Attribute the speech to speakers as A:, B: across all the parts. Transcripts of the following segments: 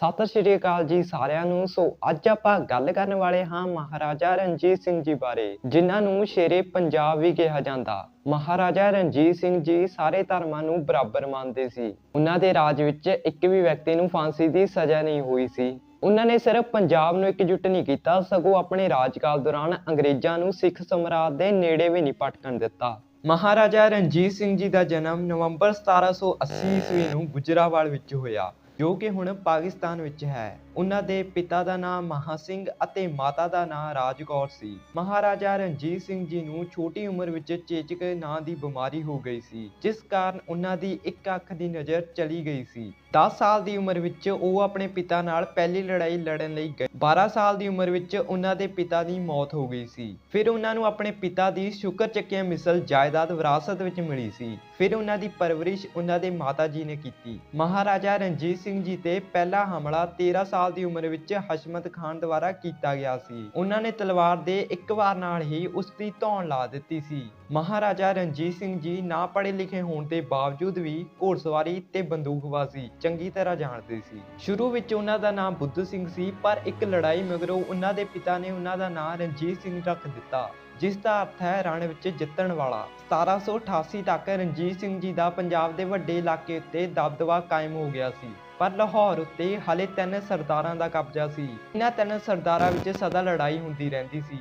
A: ਸਤਿ ਸ਼੍ਰੀ ਅਕਾਲ ਜੀ ਸਾਰਿਆਂ ਨੂੰ। ਸੋ ਅੱਜ ਆਪਾਂ ਗੱਲ ਕਰਨ ਵਾਲੇ ਹਾਂ ਮਹਾਰਾਜਾ ਰਣਜੀਤ ਸਿੰਘ ਜੀ ਬਾਰੇ, ਜਿਨ੍ਹਾਂ ਨੂੰ ਸ਼ੇਰੇ ਪੰਜਾਬ ਵੀ ਕਿਹਾ ਜਾਂਦਾ। ਮਹਾਰਾਜਾ ਰਣਜੀਤ ਸਿੰਘ ਜੀ ਸਾਰੇ ਧਰਮਾਂ ਨੂੰ ਬਰਾਬਰ ਮੰਨਦੇ ਸੀ। ਉਹਨਾਂ ਦੇ ਰਾਜ ਵਿੱਚ ਇੱਕ ਵੀ ਵਿਅਕਤੀ ਨੂੰ ਫਾਂਸੀ ਦੀ ਸਜ਼ਾ ਨਹੀਂ ਹੋਈ ਸੀ। ਉਹਨਾਂ ਨੇ ਸਿਰਫ ਪੰਜਾਬ ਨੂੰ ਇਕਜੁੱਟ ਨਹੀਂ ਕੀਤਾ, ਸਗੋਂ ਆਪਣੇ ਰਾਜਕਾਲ ਦੌਰਾਨ ਅੰਗਰੇਜ਼ਾਂ ਨੂੰ ਸਿੱਖ ਸਮਰਾਜ ਦੇ ਨੇੜੇ ਵੀ ਨਹੀਂ ਪਟਕਣ ਦਿੱਤਾ। ਮਹਾਰਾਜਾ ਰਣਜੀਤ ਸਿੰਘ ਜੀ ਦਾ ਜਨਮ ਨਵੰਬਰ 1780 ਈਸਵੀ ਨੂੰ ਗੁਜਰਾਵਾਲ ਵਿੱਚ ਹੋਇਆ। ਜੋ ਕਿ ਹੁਣ ਪਾਕਿਸਤਾਨ ਵਿੱਚ ਹੈ। ਉਹਨਾਂ ਦੇ ਪਿਤਾ ਦਾ ਨਾਮ ਮਹਾ ਸਿੰਘ ਅਤੇ ਮਾਤਾ ਦਾ ਨਾਮ ਰਾਜਕੌਰ ਸੀ। ਮਹਾਰਾਜਾ ਰਣਜੀਤ ਸਿੰਘ ਜੀ ਨੂੰ ਛੋਟੀ ਉਮਰ ਵਿੱਚ ਚੇਚਕ ਨਾਂ ਦੀ ਬਿਮਾਰੀ ਹੋ ਗਈ ਸੀ, ਜਿਸ ਕਾਰਨ ਉਹਨਾਂ ਦੀ ਇੱਕ ਅੱਖ ਦੀ ਨਜ਼ਰ ਚਲੀ ਗਈ ਸੀ। 10 ਸਾਲ ਦੀ ਉਮਰ ਵਿੱਚ ਉਹ ਆਪਣੇ ਪਿਤਾ ਨਾਲ ਪਹਿਲੀ ਲੜਾਈ ਲੜਨ ਲਈ ਗਏ। 12 ਸਾਲ ਦੀ ਉਮਰ ਵਿੱਚ ਉਹਨਾਂ ਦੇ ਪਿਤਾ ਦੀ ਮੌਤ ਹੋ ਗਈ ਸੀ। ਫਿਰ ਉਹਨਾਂ ਨੂੰ ਆਪਣੇ ਪਿਤਾ ਦੀ ਸ਼ੁਕਰ ਚੱਕਿਆ ਮਿਸਲ ਜਾਇਦਾਦ ਵਿਰਾਸਤ ਵਿੱਚ ਮਿਲੀ ਸੀ। ਫਿਰ ਉਹਨਾਂ ਦੀ ਪਰਵਰਿਸ਼ ਉਹਨਾਂ ਦੇ ਮਾਤਾ ਜੀ ਨੇ ਕੀਤੀ। ਮਹਾਰਾਜਾ ਰਣਜੀਤ ਸਿੰਘ ਜੀ ਤੇ ਪਹਿਲਾ ਹਮਲਾ 13 ਸਾਲ ਦੀ ਉਮਰ ਵਿੱਚ ਹਸ਼ਮਤ ਖਾਨ ਦੁਆਰਾ ਕੀਤਾ ਗਿਆ ਸੀ। ਉਹਨਾਂ ਨੇ ਤਲਵਾਰ ਦੇ ਇੱਕ ਵਾਰ ਨਾਲ ਹੀ ਉਸ ਦੀ ਧੌਣ ਲਾ ਦਿੱਤੀ ਸੀ। ਮਹਾਰਾਜਾ ਰਣਜੀਤ ਸਿੰਘ ਜੀ ਨਾ ਪੜ੍ਹੇ ਲਿਖੇ ਹੋਣ ਦੇ ਬਾਵਜੂਦ ਵੀ ਘੋੜਸਵਾਰੀ ਤੇ ਬੰਦੂਕਬਾਜ਼ੀ ਚੰਗੀ ਤਰ੍ਹਾਂ ਜਾਣਦੇ ਸੀ। ਸ਼ੁਰੂ ਵਿੱਚ ਉਹਨਾਂ ਦਾ ਨਾਮ ਬੁੱਧ ਸਿੰਘ ਸੀ, ਪਰ ਇੱਕ ਲੜਾਈ ਮਗਰੋਂ ਉਹਨਾਂ ਦੇ ਪਿਤਾ ਨੇ ਉਹਨਾਂ ਦਾ ਨਾਮ ਰਣਜੀਤ ਸਿੰਘ ਰੱਖ ਦਿੱਤਾ, ਜਿਸ ਦਾ ਅਰਥ ਹੈ ਰਣ ਵਿੱਚ ਜਿੱਤਣ ਵਾਲਾ। 1788 ਤੱਕ ਰਣਜੀਤ ਸਿੰਘ ਜੀ ਦਾ ਪੰਜਾਬ ਦੇ ਵੱਡੇ ਇਲਾਕੇ ਉੱਤੇ ਦਬਦਬਾ ਕਾਇਮ ਹੋ ਗਿਆ ਸੀ। ਪਰ ਲਾਹੌਰ ਉੱਤੇ ਹਾਲੇ ਤਿੰਨ ਸਰਦਾਰਾਂ ਦਾ ਕਬਜ਼ਾ ਸੀ। ਇਹਨਾਂ ਤਿੰਨ ਸਰਦਾਰਾਂ ਵਿੱਚ ਸਦਾ ਲੜਾਈ ਹੁੰਦੀ ਰਹਿੰਦੀ ਸੀ,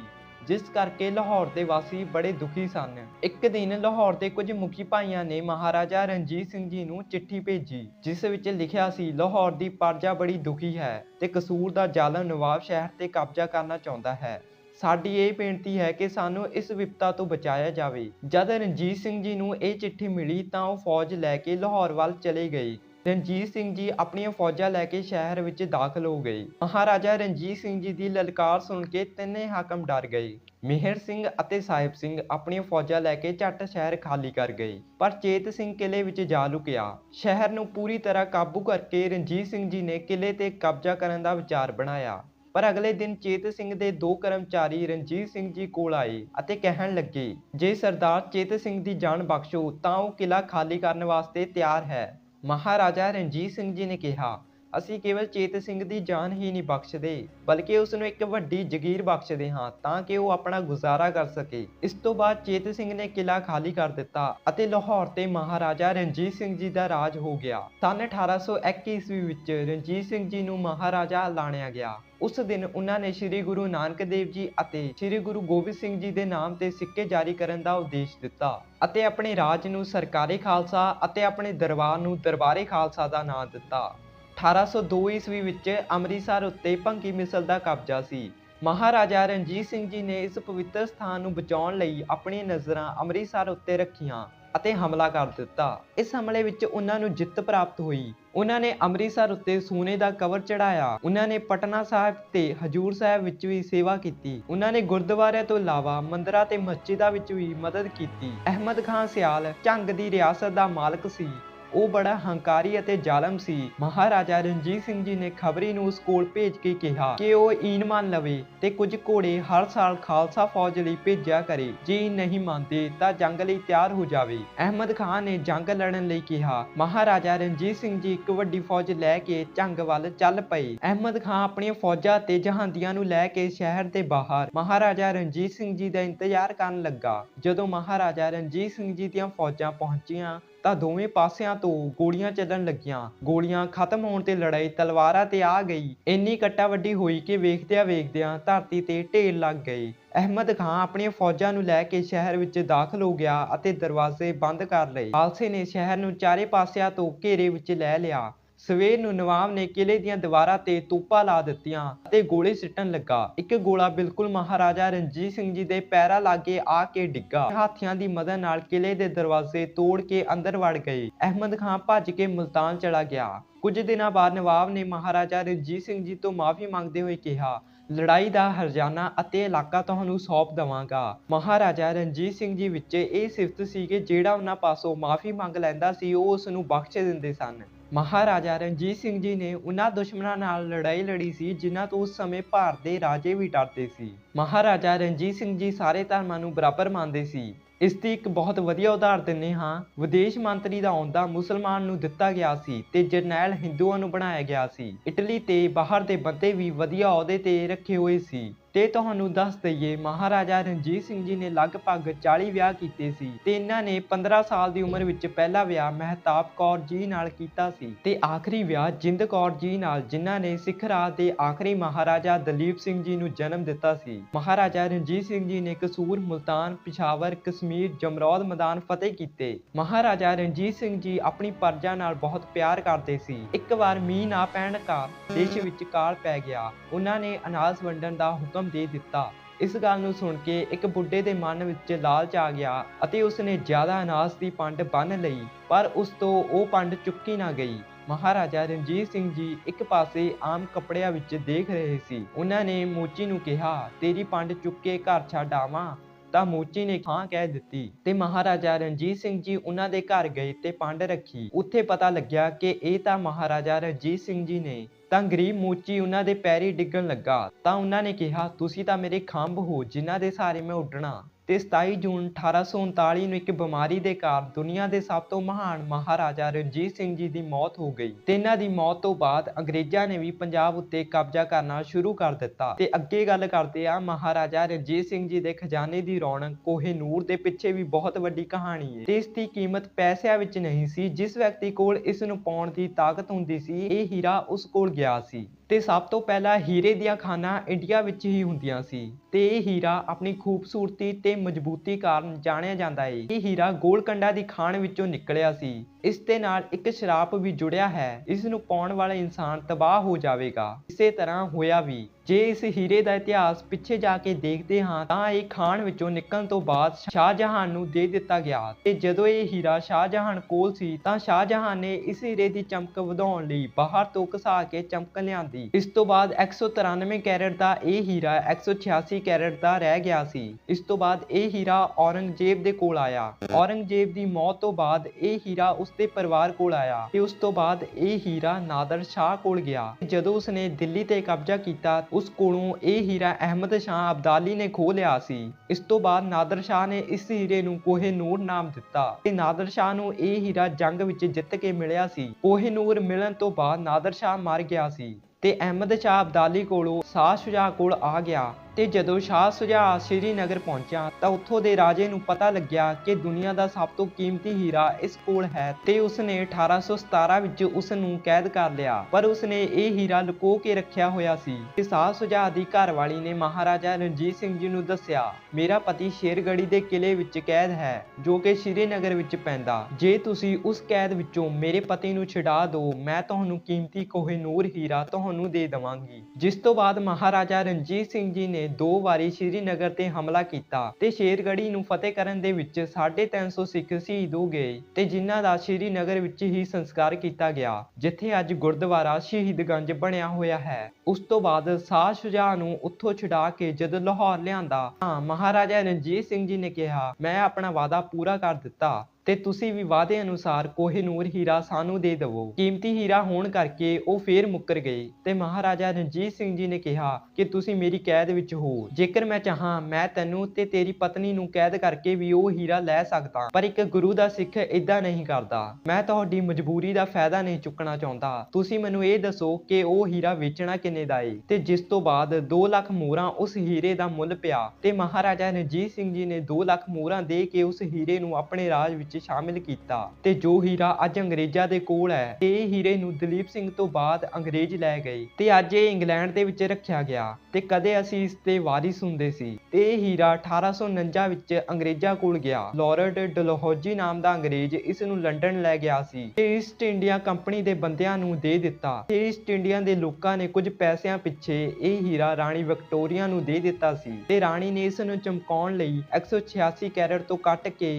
A: ਜਿਸ ਕਰਕੇ ਲਾਹੌਰ ਦੇ ਵਾਸੀ ਬੜੇ ਦੁਖੀ ਸਨ। ਇੱਕ ਦਿਨ ਲਾਹੌਰ ਦੇ ਕੁਝ ਮੁਖੀ ਭਾਈਆਂ ਨੇ ਮਹਾਰਾਜਾ ਰਣਜੀਤ ਸਿੰਘ ਜੀ ਨੂੰ ਚਿੱਠੀ ਭੇਜੀ, ਜਿਸ ਵਿੱਚ ਲਿਖਿਆ ਸੀ, ਲਾਹੌਰ ਦੀ ਪਰਜਾ ਬੜੀ ਦੁਖੀ ਹੈ ਤੇ ਕਸੂਰ ਦਾ ਜ਼ਾਲਮ ਨਵਾਬ ਸ਼ਹਿਰ ਤੇ ਕਬਜ਼ਾ ਕਰਨਾ ਚਾਹੁੰਦਾ ਹੈ। ਸਾਡੀ ਇਹ ਬੇਨਤੀ ਹੈ ਕਿ ਸਾਨੂੰ ਇਸ ਵਿਪਤਾ ਤੋਂ ਬਚਾਇਆ ਜਾਵੇ। ਜਦ ਰਣਜੀਤ ਸਿੰਘ ਜੀ ਨੂੰ ਇਹ ਚਿੱਠੀ ਮਿਲੀ ਤਾਂ ਉਹ ਫੌਜ ਲੈ ਕੇ ਲਾਹੌਰ ਵੱਲ ਚਲੇ ਗਏ। ਰਣਜੀਤ ਸਿੰਘ ਜੀ ਆਪਣੀਆਂ ਫੌਜਾਂ ਲੈ ਕੇ ਸ਼ਹਿਰ ਵਿੱਚ ਦਾਖਲ ਹੋ ਗਏ। ਮਹਾਰਾਜਾ ਰਣਜੀਤ ਸਿੰਘ ਜੀ ਦੀ ਲਲਕਾਰ ਸੁਣ ਕੇ ਤਿੰਨੇ ਹਾਕਮ ਡਰ ਗਏ। ਮਿਹਰ ਸਿੰਘ ਅਤੇ ਸਾਹਿਬ ਸਿੰਘ ਆਪਣੀਆਂ ਫੌਜਾਂ ਲੈ ਕੇ ਝੱਟ ਸ਼ਹਿਰ ਖਾਲੀ ਕਰ ਗਏ, ਪਰ ਚੇਤ ਸਿੰਘ ਕਿਲੇ ਵਿੱਚ ਜਾ ਲੁਕਿਆ। ਸ਼ਹਿਰ ਨੂੰ ਪੂਰੀ ਤਰ੍ਹਾਂ ਕਾਬੂ ਕਰਕੇ ਰਣਜੀਤ ਸਿੰਘ ਜੀ ਨੇ ਕਿਲੇ ਤੇ ਕਬਜ਼ਾ ਕਰਨ ਦਾ ਵਿਚਾਰ ਬਣਾਇਆ। ਪਰ ਅਗਲੇ ਦਿਨ ਚੇਤ ਸਿੰਘ ਦੇ ਦੋ ਕਰਮਚਾਰੀ ਰਣਜੀਤ ਸਿੰਘ ਜੀ ਕੋਲ ਆਏ ਅਤੇ ਕਹਿਣ ਲੱਗੇ, ਜੇ ਸਰਦਾਰ ਚੇਤ ਸਿੰਘ ਦੀ ਜਾਨ ਬਖਸ਼ੋ, ਤਾਂ ਉਹ ਕਿਲਾ ਖਾਲੀ ਕਰਨ ਵਾਸਤੇ ਤਿਆਰ ਹੈ। ਮਹਾਰਾਜਾ ਰਣਜੀਤ ਸਿੰਘ ਜੀ ਨੇ ਕਿਹਾ ਅਸੀਂ ਕੇਵਲ ਚੇਤ ਸਿੰਘ ਦੀ ਜਾਨ ਹੀ ਨਹੀਂ ਬਖਸ਼ਦੇ, ਬਲਕਿ ਉਸ ਨੂੰ ਇੱਕ ਵੱਡੀ ਜ਼ਗੀਰ ਬਖਸ਼ਦੇ ਹਾਂ ਤਾਂ ਕਿ ਉਹ ਆਪਣਾ ਗੁਜ਼ਾਰਾ ਕਰ ਸਕੇ। ਇਸ ਤੋਂ ਬਾਅਦ ਚੇਤ ਸਿੰਘ ਨੇ ਕਿਲਾ ਖਾਲੀ ਕਰ ਦਿੱਤਾ ਅਤੇ ਲਾਹੌਰ ਤੇ ਮਹਾਰਾਜਾ ਰਣਜੀਤ ਸਿੰਘ ਜੀ ਦਾ ਰਾਜ ਹੋ ਗਿਆ। ਸਨ 1821 ਈਸਵੀ ਵਿੱਚ ਰਣਜੀਤ ਸਿੰਘ ਜੀ ਨੂੰ ਮਹਾਰਾਜਾ ਐਲਾਨਿਆ ਗਿਆ। ਉਸ ਦਿਨ ਉਹਨਾਂ ਨੇ ਸ੍ਰੀ ਗੁਰੂ ਨਾਨਕ ਦੇਵ ਜੀ ਅਤੇ ਸ੍ਰੀ ਗੁਰੂ ਗੋਬਿੰਦ ਸਿੰਘ ਜੀ ਦੇ ਨਾਮ ਤੇ ਸਿੱਕੇ ਜਾਰੀ ਕਰਨ ਦਾ ਉਦੇਸ਼ ਦਿੱਤਾ ਅਤੇ ਆਪਣੇ ਰਾਜ ਨੂੰ ਸਰਕਾਰੀ ਖਾਲਸਾ ਅਤੇ ਆਪਣੇ ਦਰਬਾਰ ਨੂੰ ਦਰਬਾਰੇ ਖਾਲਸਾ ਦਾ ਨਾਮ ਦਿੱਤਾ। 1802 ਈਸਵੀ ਵਿੱਚ ਅੰਮ੍ਰਿਤਸਰ ਉੱਤੇ ਭੰਗੀ ਮਿਸਲ ਦਾ ਕਬਜ਼ਾ ਸੀ। ਮਹਾਰਾਜਾ ਰਣਜੀਤ ਸਿੰਘ ਜੀ ਨੇ ਇਸ ਪਵਿੱਤਰ ਸਥਾਨ ਨੂੰ ਬਚਾਉਣ ਲਈ ਆਪਣੀਆਂ ਨਜ਼ਰਾਂ ਅੰਮ੍ਰਿਤਸਰ ਉੱਤੇ ਰੱਖੀਆਂ ਅਤੇ ਹਮਲਾ ਕਰ ਦਿੱਤਾ। ਇਸ ਹਮਲੇ ਵਿੱਚ ਉਹਨਾਂ ਨੂੰ ਜਿੱਤ ਪ੍ਰਾਪਤ ਹੋਈ। ਉਹਨਾਂ ਨੇ ਅੰਮ੍ਰਿਤਸਰ ਉੱਤੇ ਸੋਨੇ ਦਾ ਕਵਰ ਚੜਾਇਆ ਉਹਨਾਂ ਨੇ ਪਟਨਾ ਸਾਹਿਬ ਤੇ ਹਜੂਰ ਸਾਹਿਬ ਵਿੱਚ ਵੀ ਸੇਵਾ ਕੀਤੀ। ਉਹਨਾਂ ਨੇ ਗੁਰਦੁਆਰਿਆਂ ਤੋਂ ਇਲਾਵਾ ਮੰਦਰਾਂ ਤੇ ਮਸਜਿਦਾਂ ਵਿੱਚ ਵੀ ਮਦਦ ਕੀਤੀ। ਅਹਿਮਦ ਖਾਨ ਸਿਆਲ ਝੰਗ ਦੀ ਰਿਆਸਤ ਦਾ ਮਾਲਕ ਸੀ। ਉਹ ਬੜਾ ਹੰਕਾਰੀ ਅਤੇ ਜ਼ਾਲਮ ਸੀ। ਮਹਾਰਾਜਾ ਰਣਜੀਤ ਸਿੰਘ ਜੀ ਨੇ ਖਬਰੀ ਨੂੰ ਉਸ ਕੋਲ ਭੇਜ ਕੇ ਕਿਹਾ ਕਿ ਉਹ ਈਨ ਮੰਨ ਲਵੇ ਤੇ ਕੁਝ ਘੋੜੇ ਹਰ ਸਾਲ ਖਾਲਸਾ ਫੌਜ ਲਈ ਭੇਜਿਆ ਕਰੇ। ਜੇ ਨਹੀਂ ਮੰਨਦੇ ਤਾਂ ਜੰਗ ਲਈ ਤਿਆਰ ਹੋ ਜਾਵੇ। ਅਹਿਮਦ ਖਾਨ ਨੇ ਜੰਗ ਲੜਨ ਲਈ ਕਿਹਾ। ਮਹਾਰਾਜਾ ਰਣਜੀਤ ਸਿੰਘ ਜੀ ਇੱਕ ਵੱਡੀ ਫੌਜ ਲੈ ਕੇ ਜੰਗ ਵੱਲ ਚੱਲ ਪਏ। ਅਹਿਮਦ ਖਾਨ ਆਪਣੀਆਂ ਫੌਜਾਂ ਤੇ ਜਹਾਂਦੀਆਂ ਨੂੰ ਲੈ ਕੇ ਸ਼ਹਿਰ ਦੇ ਬਾਹਰ ਮਹਾਰਾਜਾ ਰਣਜੀਤ ਸਿੰਘ ਜੀ ਦਾ ਇੰਤਜ਼ਾਰ ਕਰਨ ਲੱਗਾ। ਜਦੋਂ ਮਹਾਰਾਜਾ ਰਣਜੀਤ ਸਿੰਘ ਜੀ ਦੀਆਂ ਫੌਜਾਂ ਪਹੁੰਚੀਆਂ ਤਾਂ ਦੋਵੇਂ ਪਾਸਿਆਂ ਤੋਂ ਗੋਲੀਆਂ ਚੱਲਣ ਲੱਗੀਆਂ। ਗੋਲੀਆਂ ਖਤਮ ਹੋਣ ਤੇ ਲੜਾਈ ਤਲਵਾਰਾਂ ਤੇ ਆ ਗਈ। ਇੰਨੀ ਕੱਟਾ ਵੱਡੀ ਹੋਈ ਕਿ ਵੇਖਦਿਆਂ ਵੇਖਦਿਆਂ ਧਰਤੀ ਤੇ ਢੇਰ ਲੱਗ ਗਏ। ਅਹਿਮਦ ਖਾਨ ਆਪਣੀਆਂ ਫੌਜਾਂ ਨੂੰ ਲੈ ਕੇ ਸ਼ਹਿਰ ਵਿੱਚ ਦਾਖਲ ਹੋ ਗਿਆ ਅਤੇ ਦਰਵਾਜ਼ੇ ਬੰਦ ਕਰ ਲਏ। ਖਾਲਸੇ ਨੇ ਸ਼ਹਿਰ ਨੂੰ ਚਾਰੇ ਪਾਸਿਆਂ ਤੋਂ ਘੇਰੇ ਵਿੱਚ ਲੈ ਲਿਆ। ਸਵੇਰ ਨੂੰ ਨਵਾਬ ਨੇ ਕਿਲੇ ਦੀਆਂ ਦੀਵਾਰਾਂ ਤੇ ਤੂਪਾਂ ਲਾ ਦਿੱਤੀਆਂ ਅਤੇ ਗੋਲੇ ਸਿੱਟਣ ਲੱਗਾ। ਇੱਕ ਗੋਲਾ ਬਿਲਕੁਲ ਮਹਾਰਾਜਾ ਰਣਜੀਤ ਸਿੰਘ ਜੀ ਦੇ ਪੈਰਾਂ ਲਾਗੇ ਆ ਕੇ ਡਿੱਗਾ। ਹਾਥੀਆਂ ਦੀ ਮਦਦ ਨਾਲ ਕਿਲੇ ਦੇ ਦਰਵਾਜ਼ੇ ਤੋੜ ਕੇ ਅੰਦਰ ਵੜ ਗਏ। ਅਹਿਮਦ ਖਾਨ ਭੱਜ ਕੇ ਮੁਲਤਾਨ ਚਲਾ ਗਿਆ। ਕੁਝ ਦਿਨਾਂ ਬਾਅਦ ਨਵਾਬ ਨੇ ਮਹਾਰਾਜਾ ਰਣਜੀਤ ਸਿੰਘ ਜੀ ਤੋਂ ਮਾਫੀ ਮੰਗਦੇ ਹੋਏ ਕਿਹਾ ਲੜਾਈ ਦਾ ਹਰਜਾਨਾ ਅਤੇ ਇਲਾਕਾ ਤੁਹਾਨੂੰ ਸੌਂਪ ਦਵਾਂਗਾ। ਮਹਾਰਾਜਾ ਰਣਜੀਤ ਸਿੰਘ ਜੀ ਵਿੱਚ ਇਹ ਸਿਫਤ ਸੀ ਕਿ ਜਿਹੜਾ ਉਹਨਾਂ ਪਾਸੋਂ ਮਾਫੀ ਮੰਗ ਲੈਂਦਾ ਸੀ, ਉਹ ਉਸ ਨੂੰ ਬਖਸ਼ ਦਿੰਦੇ ਸਨ। ਮਹਾਰਾਜਾ ਰਣਜੀਤ ਸਿੰਘ ਜੀ ਨੇ ਉਹਨਾਂ ਦੁਸ਼ਮਣਾਂ ਨਾਲ ਲੜਾਈ ਲੜੀ ਸੀ, ਜਿਨ੍ਹਾਂ ਤੋਂ ਉਸ ਸਮੇਂ ਭਾਰਤ ਦੇ ਰਾਜੇ ਵੀ ਡਰਦੇ ਸੀ। ਮਹਾਰਾਜਾ ਰਣਜੀਤ ਸਿੰਘ ਜੀ ਸਾਰੇ ਧਰਮਾਂ ਨੂੰ ਬਰਾਬਰ ਮੰਨਦੇ ਸੀ। ਇਸ ਦੀ ਇੱਕ ਬਹੁਤ ਵਧੀਆ ਉਦਾਹਰਨ ਦਿੰਦੇ ਹਾਂ। ਵਿਦੇਸ਼ ਮੰਤਰੀ ਦਾ ਆਉਂਦਾ ਮੁਸਲਮਾਨ ਨੂੰ ਦਿੱਤਾ ਗਿਆ ਸੀ ਤੇ ਜਰਨੈਲ ਹਿੰਦੂਆਂ ਨੂੰ ਬਣਾਇਆ ਗਿਆ ਸੀ। ਇਟਲੀ ਤੇ ਬਾਹਰ ਦੇ ਬੰਦੇ ਵੀ ਵਧੀਆ ਅਹੁਦੇ ਤੇ ਰੱਖੇ ਹੋਏ ਸੀ। ਤੇ ਤੁਹਾਨੂੰ ਦੱਸ ਦਈਏ, ਮਹਾਰਾਜਾ ਰਣਜੀਤ ਸਿੰਘ ਜੀ ਨੇ ਲਗਭਗ 40 ਵਿਆਹ ਕੀਤੇ ਸੀ ਤੇ ਇਹਨਾਂ ਨੇ 15 ਸਾਲ ਦੀ ਉਮਰ ਵਿੱਚ ਪਹਿਲਾ ਵਿਆਹ ਮਹਿਤਾਬ ਕੌਰ ਜੀ ਨਾਲ ਕੀਤਾ ਸੀ ਤੇ ਆਖਰੀ ਵਿਆਹ ਜਿੰਦ ਕੌਰ ਜੀ ਨਾਲ, ਜਿਨ੍ਹਾਂ ਨੇ ਸਿੱਖ ਰਾਜ ਦੇ ਆਖਰੀ ਮਹਾਰਾਜਾ ਦਲੀਪ ਸਿੰਘ ਜੀ ਨੂੰ ਜਨਮ ਦਿੱਤਾ ਸੀ। ਮਹਾਰਾਜਾ ਰਣਜੀਤ ਸਿੰਘ ਜੀ ਨੇ ਕਸੂਰ ਮੁਲਤਾਨ, ਪਿਸ਼ਾਵਰ, ਕਸ਼ਮੀਰ, ਜਮਰੌਦ ਮੈਦਾਨ ਫਤਿਹ ਕੀਤੇ। ਮਹਾਰਾਜਾ ਰਣਜੀਤ ਸਿੰਘ ਜੀ ਆਪਣੀ ਪਰਜਾ ਨਾਲ ਬਹੁਤ ਪਿਆਰ ਕਰਦੇ ਸੀ। ਇੱਕ ਵਾਰ ਮੀਂਹ ਨਾ ਪੈਣ ਕਾਰਨ ਦੇਸ਼ ਵਿੱਚ ਕਾਲ ਪੈ ਗਿਆ। ਉਹਨਾਂ ਨੇ ਅਨਾਜ ਵੰਡਣ ਦਾ ਹੁਕਮ ਦੇ ਦਿੱਤਾ। ਇਸ ਗੱਲ ਨੂੰ ਸੁਣ ਕੇ ਇੱਕ ਬੁੱਢੇ ਦੇ ਮਨ ਵਿੱਚ ਲਾਲਚ ਆ ਗਿਆ ਅਤੇ ਉਸਨੇ ਜ਼ਿਆਦਾ ਅਨਾਜ ਦੀ ਪੰਡ ਬੰਨ ਲਈ, ਪਰ ਉਸ ਤੋਂ ਉਹ ਪੰਡ ਚੁੱਕੀ ਨਾ ਗਈ। ਮਹਾਰਾਜਾ ਰਣਜੀਤ ਸਿੰਘ ਜੀ ਇੱਕ ਪਾਸੇ ਆਮ ਕੱਪੜਿਆਂ ਵਿੱਚ ਦੇਖ ਰਹੇ ਸੀ। ਉਹਨਾਂ ਨੇ ਮੋਚੀ ਨੂੰ ਕਿਹਾ, ਤੇਰੀ ਪੰਡ ਚੁੱਕ ਕੇ ਘਰ ਛੱਡ ਆਵਾਂ। ਤਾਂ ਮੋਚੀ ਨੇ ਹਾਂ ਕਹਿ ਦਿੱਤੀ ਤੇ ਮਹਾਰਾਜਾ ਰਣਜੀਤ ਸਿੰਘ ਜੀ ਉਹਨਾਂ ਦੇ ਘਰ ਗਏ ਤੇ ਪੰਡ ਰੱਖੀ। ਉੱਥੇ ਪਤਾ ਲੱਗਿਆ ਕਿ ਇਹ ਤਾਂ ਮਹਾਰਾਜਾ ਰਣਜੀਤ ਸਿੰਘ ਜੀ ਨੇ। ਤਾਂ ਗਰੀਬ ਮੋਚੀ ਉਹਨਾਂ ਦੇ ਪੈਰੀ ਡਿੱਗਣ ਲੱਗਾ। ਤਾਂ ਉਹਨਾਂ ਨੇ ਕਿਹਾ, ਤੁਸੀਂ ਤਾਂ ਮੇਰੇ ਖੰਭ ਹੋ, ਜਿਨ੍ਹਾਂ ਦੇ ਸਹਾਰੇ ਮੈਂ ਉੱਡਣਾ। ਤੇ 27 ਜੂਨ 1839 ਨੂੰ ਇੱਕ ਬਿਮਾਰੀ ਦੇ ਕਾਰਨ ਦੁਨੀਆ ਦੇ ਸਭ ਤੋਂ ਮਹਾਨ ਮਹਾਰਾਜਾ ਰਣਜੀਤ ਸਿੰਘ ਜੀ ਦੀ ਮੌਤ ਹੋ ਗਈ ਤੇ ਇਹਨਾਂ ਦੀ ਮੌਤ ਤੋਂ ਬਾਅਦ ਅੰਗਰੇਜ਼ਾਂ ਨੇ ਵੀ ਪੰਜਾਬ ਉੱਤੇ ਕਬਜ਼ਾ ਕਰਨਾ ਸ਼ੁਰੂ ਕਰ ਦਿੱਤਾ। ਤੇ ਅੱਗੇ ਗੱਲ ਕਰਦੇ ਆ ਮਹਾਰਾਜਾ ਰਣਜੀਤ ਸਿੰਘ ਜੀ ਦੇ ਖਜ਼ਾਨੇ ਦੀ ਰੌਣਕ ਕੋਹੇਨੂਰ ਦੇ ਪਿੱਛੇ ਵੀ ਬਹੁਤ ਵੱਡੀ ਕਹਾਣੀ ਹੈ। ਤੇ ਇਸ ਦੀ ਕੀਮਤ ਪੈਸਿਆਂ ਵਿੱਚ ਨਹੀਂ ਸੀ, ਜਿਸ ਵਿਅਕਤੀ ਕੋਲ ਇਸ ਨੂੰ ਪਾਉਣ ਦੀ ਤਾਕਤ ਹੁੰਦੀ ਸੀ, ਇਹ ਹੀਰਾ ਉਸ ਕੋਲ ਗਿਆ ਸੀ। ਤੇ ਸਭ ਤੋਂ ਪਹਿਲਾਂ ਹੀਰੇ ਦੀਆਂ ਖਾਨਾਂ ਇੰਡੀਆ ਵਿੱਚ ਹੀ ਹੁੰਦੀਆਂ ਸੀ ਤੇ ਇਹ ਹੀਰਾ ਆਪਣੀ ਖੂਬਸੂਰਤੀ ਤੇ ਮਜ਼ਬੂਤੀ ਕਾਰਨ ਜਾਣਿਆ ਜਾਂਦਾ ਏ। ਇਹ ਹੀਰਾ ਗੋਲਕੰਡਾ ਦੀ ਖਾਣ ਵਿੱਚੋਂ ਨਿਕਲਿਆ ਸੀ। ਇਸ ਦੇ ਨਾਲ ਇੱਕ ਸ਼ਰਾਪ ਵੀ ਜੁੜਿਆ ਹੈ। ਇਸ ਨੂੰ ਪਾਉਣ ਵਾਲਾ ਇਨਸਾਨ ਤਬਾਹ ਹੋ ਜਾਵੇਗਾ। ਇਸੇ ਤਰ੍ਹਾਂ ਹੋਇਆ ਵੀ। ਜੇ ਇਸ ਹੀਰੇ ਦਾ ਇਤਿਹਾਸ ਪਿੱਛੇ ਜਾ ਕੇ ਦੇਖਦੇ ਹਾਂ, ਤਾਂ ਇਹ ਖਾਣ ਵਿੱਚੋਂ ਨਿਕਲਣ ਤੋਂ ਬਾਅਦ ਸ਼ਾਹਜਹਾਨ ਨੂੰ ਦੇ ਦਿੱਤਾ ਗਿਆ ਤੇ ਜਦੋਂ ਇਹ ਹੀਰਾ ਸ਼ਾਹਜਹਾਨ ਕੋਲ ਸੀ, ਤਾਂ ਸ਼ਾਹਜਹਾਨ ਨੇ ਇਸ ਹੀਰੇ ਦੀ ਚਮਕ ਵਧਾਉਣ ਲਈ ਬਾਹਰ ਤੋਂ ਘਸਾ ਕੇ ਚਮਕ ਲਿਆਂਦੀ। ਇਸ ਤੋਂ ਬਾਅਦ 193 ਕੈਰਟ ਦਾ ਇਹ ਹੀਰਾ 186 ਕੈਰਟ ਦਾ ਰਹਿ ਗਿਆ ਸੀ। ਇਸ ਤੋਂ ਬਾਅਦ ਇਹ ਹੀਰਾ ਔਰੰਗਜ਼ੇਬ ਦੇ ਕੋਲ ਆਇਆ। ਔਰੰਗਜ਼ੇਬ ਦੀ ਮੌਤ ਤੋਂ ਬਾਅਦ ਇਹ ਹੀਰਾ ਉਸਦੇ ਪਰਿਵਾਰ ਕੋਲ ਆਇਆ ਤੇ ਉਸ ਤੋਂ ਬਾਅਦ ਇਹ ਹੀਰਾ ਨਾਦਰ ਸ਼ਾਹ ਕੋਲ ਗਿਆ। ਜਦੋਂ ਉਸਨੇ ਦਿੱਲੀ ਤੇ ਕਬਜ਼ਾ ਕੀਤਾ ਉਸ ਕੋਲੋਂ ਇਹ ਹੀਰਾ ਅਹਿਮਦ ਸ਼ਾਹ ਅਬਦਾਲੀ ਨੇ ਖੋਹ ਲਿਆ ਸੀ। ਇਸ ਤੋਂ ਬਾਅਦ ਨਾਦਰ ਸ਼ਾਹ ਨੇ ਇਸ ਹੀਰੇ ਨੂੰ ਕੋਹੇਨੂਰ ਨਾਮ ਦਿੱਤਾ ਤੇ ਨਾਦਰ ਸ਼ਾਹ ਨੂੰ ਇਹ ਹੀਰਾ ਜੰਗ ਵਿੱਚ ਜਿੱਤ ਕੇ ਮਿਲਿਆ ਸੀ। ਕੋਹੇਨੂਰ ਮਿਲਣ ਤੋਂ ਬਾਅਦ ਨਾਦਰ ਸ਼ਾਹ ਮਰ ਗਿਆ ਸੀ ਤੇ ਅਹਿਮਦ ਸ਼ਾਹ ਅਬਦਾਲੀ ਕੋਲੋਂ ਸ਼ਾਹ ਸ਼ੁਜਾ ਕੋਲ ਆ ਗਿਆ। ਤੇ ਜਦੋਂ ਸ਼ਾਹ ਸ਼ੁਜਾ ਸ਼੍ਰੀਨਗਰ ਪਹੁੰਚਿਆ ਤਾਂ ਉੱਥੋਂ ਦੇ ਰਾਜੇ ਨੂੰ ਪਤਾ ਲੱਗਿਆ ਕਿ ਦੁਨੀਆ ਦਾ ਸਭ ਤੋਂ ਕੀਮਤੀ ਹੀਰਾ ਇਸ ਕੋਲ ਹੈ ਤੇ ਉਸਨੇ 1817 ਵਿੱਚ ਉਸ ਨੂੰ ਕੈਦ ਕਰ ਲਿਆ। ਪਰ ਉਸਨੇ ਇਹ ਹੀਰਾ ਲੁਕੋ ਕੇ ਰੱਖਿਆ ਹੋਇਆ ਸੀ ਤੇ ਸ਼ਾਹ ਸ਼ੁਜਾ ਦੀ ਘਰਵਾਲੀ ਨੇ ਮਹਾਰਾਜਾ ਰਣਜੀਤ ਸਿੰਘ ਜੀ ਨੂੰ ਦੱਸਿਆ, ਮੇਰਾ ਪਤੀ ਸ਼ੇਰਗੜੀ ਦੇ ਕਿਲੇ ਵਿੱਚ ਕੈਦ ਹੈ, ਜੋ ਕਿ ਸ਼੍ਰੀਨਗਰ ਵਿੱਚ ਪੈਂਦਾ। ਜੇ ਤੁਸੀਂ ਉਸ ਕੈਦ ਵਿੱਚੋਂ ਮੇਰੇ ਪਤੀ ਨੂੰ ਛੁਡਾ ਦਿਓ ਮੈਂ ਤੁਹਾਨੂੰ ਕੀਮਤੀ ਕੋਹੇਨੂਰ ਹੀਰਾ ਤੁਹਾਨੂੰ ਦੇ ਦੇਵਾਂਗੀ। ਜਿਸ ਤੋਂ ਬਾਅਦ ਮਹਾਰਾਜਾ ਰਣਜੀਤ ਸਿੰਘ ਜੀ ਨੇ ਦੋ ਵਾਰੀ ਸ਼੍ਰੀਨਗਰ ਤੇ ਹਮਲਾ ਕੀਤਾ ਤੇ ਸ਼ੇਰਗੜੀ ਨੂੰ ਫਤਿਹ ਕਰਨ ਦੇ ਵਿੱਚ 350 ਸਿੱਖ ਸ਼ਹੀਦ ਹੋ ਗਏ ਤੇ ਜਿਨ੍ਹਾਂ ਦਾ ਸ਼੍ਰੀਨਗਰ ਵਿੱਚ ਹੀ ਸੰਸਕਾਰ ਕੀਤਾ ਗਿਆ, ਜਿੱਥੇ ਅੱਜ ਗੁਰਦੁਆਰਾ ਸ਼ਹੀਦਗੰਜ ਬਣਿਆ ਹੋਇਆ ਹੈ। ਉਸ ਤੋਂ ਬਾਅਦ ਸ਼ਾਹ ਸ਼ੁਜਾ ਨੂੰ ਉੱਥੋਂ ਛੁਡਾ ਕੇ ਜਦੋਂ ਲਾਹੌਰ ਲਿਆਂਦਾ ਤਾਂ ਮਹਾਰਾਜਾ ਰਣਜੀਤ ਸਿੰਘ ਜੀ ਨੇ ਕਿਹਾ, ਮੈਂ ਆਪਣਾ ਵਾਅਦਾ ਪੂਰਾ ਕਰ ਦਿੱਤਾ ਤੇ ਤੁਸੀਂ ਵੀ ਵਾਅਦੇ ਅਨੁਸਾਰ ਕੋਹੇਨੂਰ ਹੀਰਾ ਸਾਨੂੰ ਦੇ ਦਿਵੋ। ਕੀਮਤੀ ਹੀਰਾ ਹੋਣ ਕਰਕੇ ਉਹ ਫੇਰ ਮੁੱਕਰ ਗਏ ਤੇ ਮਹਾਰਾਜਾ ਰਣਜੀਤ ਸਿੰਘ ਜੀ ਨੇ ਕਿਹਾ ਕਿ ਤੁਸੀਂ ਮੇਰੀ ਕੈਦ ਵਿੱਚ ਹੋ। ਜੇਕਰ ਮੈਂ ਚਾਹਾਂ, ਮੈਂ ਤੈਨੂੰ ਤੇ ਤੇਰੀ ਪਤਨੀ ਨੂੰ ਕੈਦ ਕਰਕੇ ਵੀ ਉਹ ਹੀਰਾ ਲੈ ਸਕਦਾ। ਪਰ ਇੱਕ ਗੁਰੂ ਦਾ ਸਿੱਖ ਇਦਾਂ ਨਹੀਂ ਕਰਦਾ। ਮੈਂ ਤੁਹਾਡੀ ਮਜਬੂਰੀ ਦਾ ਫਾਇਦਾ ਨਹੀਂ ਚੁੱਕਣਾ ਚਾਹੁੰਦਾ। ਤੁਸੀਂ ਮੈਨੂੰ ਇਹ ਦੱਸੋ ਕਿ ਉਹ ਹੀਰਾ ਵੇਚਣਾ ਕਿੰਨੇ ਦਾ ਏ ਤੇ ਜਿਸ ਤੋਂ ਬਾਅਦ 2 ਲੱਖ ਮੋਹਰਾਂ ਉਸ ਹੀਰੇ ਦਾ ਮੁੱਲ ਪਿਆ ਤੇ ਮਹਾਰਾਜਾ ਰਣਜੀਤ ਸਿੰਘ ਜੀ ਨੇ 2 ਲੱਖ ਮੋਹਰਾਂ ਦੇ ਕੇ ਉਸ ਹੀਰੇ ਨੂੰ ਆਪਣੇ ਰਾਜ ਵਿੱਚ ਸ਼ਾਮਿਲ ਕੀਤਾ ਤੇ ਜੋ ਹੀਰਾ ਅੱਜ ਅੰਗਰੇਜ਼ਾਂ ਦੇ ਕੋਲ ਹੈ, ਤੇ ਇਹ ਹੀਰੇ ਨੂੰ ਦਲੀਪ ਸਿੰਘ ਤੋਂ ਬਾਅਦ ਅੰਗਰੇਜ਼ ਲੈ ਗਏ ਤੇ ਅੱਜ ਇਹ ਇੰਗਲੈਂਡ ਦੇ ਵਿੱਚ ਰੱਖਿਆ ਗਿਆ ਤੇ ਕਦੇ ਅਸੀਂ ਇਸ ਤੇ ਵਾਰਿਸ ਹੁੰਦੇ ਸੀ। ਇਹ ਹੀਰਾ 1849 ਵਿੱਚ ਅੰਗਰੇਜ਼ਾਂ ਕੋਲ ਗਿਆ। ਲਾਰਡ ਡਲਹੌਜੀ ਨਾਮ ਦਾ ਅੰਗਰੇਜ਼ ਇਸ ਨੂੰ ਲੰਡਨ ਲੈ ਗਿਆ ਸੀ ਤੇ ਈਸਟ ਇੰਡੀਆ ਕੰਪਨੀ ਦੇ ਬੰਦਿਆਂ ਨੂੰ ਦੇ ਦਿੱਤਾ। ਤੇ ਈਸਟ ਇੰਡੀਆ ਦੇ ਲੋਕਾਂ ਨੇ ਕੁਝ ਪੈਸਿਆਂ ਪਿੱਛੇ ਇਹ ਹੀਰਾ ਰਾਣੀ ਵਿਕਟੋਰੀਆ ਨੂੰ ਦੇ ਦਿੱਤਾ ਸੀ ਤੇ ਰਾਣੀ ਨੇ ਇਸ ਨੂੰ ਚਮਕਾਉਣ ਲਈ 186 ਕੈਰਟ ਤੋਂ ਕੱਟ ਕੇ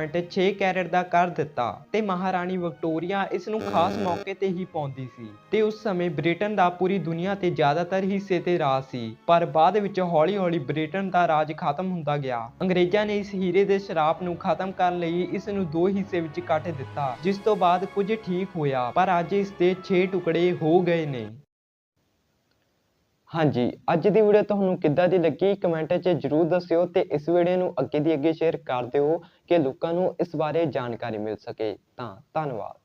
A: 105.6 ਕੈਰਟ ਦਾ ਕਰ ਦਿੱਤਾ ਤੇ ਮਹਾਰਾਣੀ ਵਿਕਟੋਰੀਆ ਇਸ ਨੂੰ ਖਾਸ ਮੌਕੇ ਤੇ ਹੀ ਪਾਉਂਦੀ ਸੀ ਤੇ ਉਸ ਸਮੇਂ ਬ੍ਰਿਟਨ ਦਾ ਪੂਰੀ ਦੁਨੀਆ ਤੇ ਜ਼ਿਆਦਾਤਰ ਹਿੱਸੇ ਤੇ ਰਾਜ ਸੀ, ਪਰ ਬਾਅਦ ਵਿੱਚ ਹੌਲੀ-ਹੌਲੀ ਬ੍ਰਿਟਨ ਦਾ ਰਾਜ ਖਤਮ ਹੁੰਦਾ ਗਿਆ। ਅੰਗਰੇਜ਼ਾਂ ਨੇ ਇਸ ਹੀਰੇ ਦੇ ਸ਼ਰਾਪ ਨੂੰ ਖਤਮ ਕਰਨ ਲਈ ਇਸ ਨੂੰ ਦੋ ਹਿੱਸੇ ਵਿੱਚ ਕੱਟ ਦਿੱਤਾ, ਜਿਸ ਤੋਂ ਬਾਅਦ ਕੁਝ ਠੀਕ ਹੋਇਆ, ਪਰ ਅੱਜ ਇਸ ਦੇ 6 ਟੁਕੜੇ ਹੋ ਗਏ ਨੇ। ਹਾਂਜੀ, ਅੱਜ ਦੀ ਵੀਡੀਓ ਤੁਹਾਨੂੰ ਕਿੱਦਾਂ ਦੀ ਲੱਗੀ? ਕਮੈਂਟ 'ਚ ਜਰੂਰ ਦੱਸਿਓ ਤੇ ਇਸ ਵੀਡੀਓ ਨੂੰ ਅੱਗੇ ਦੀ ਅੱਗੇ ਸ਼ੇਅਰ ਕਰ ਦਿਓ ਕਿ ਲੋਕਾਂ ਨੂੰ ਇਸ ਬਾਰੇ ਜਾਣਕਾਰੀ ਮਿਲ ਸਕੇ। ਤਾਂ ਧੰਨਵਾਦ।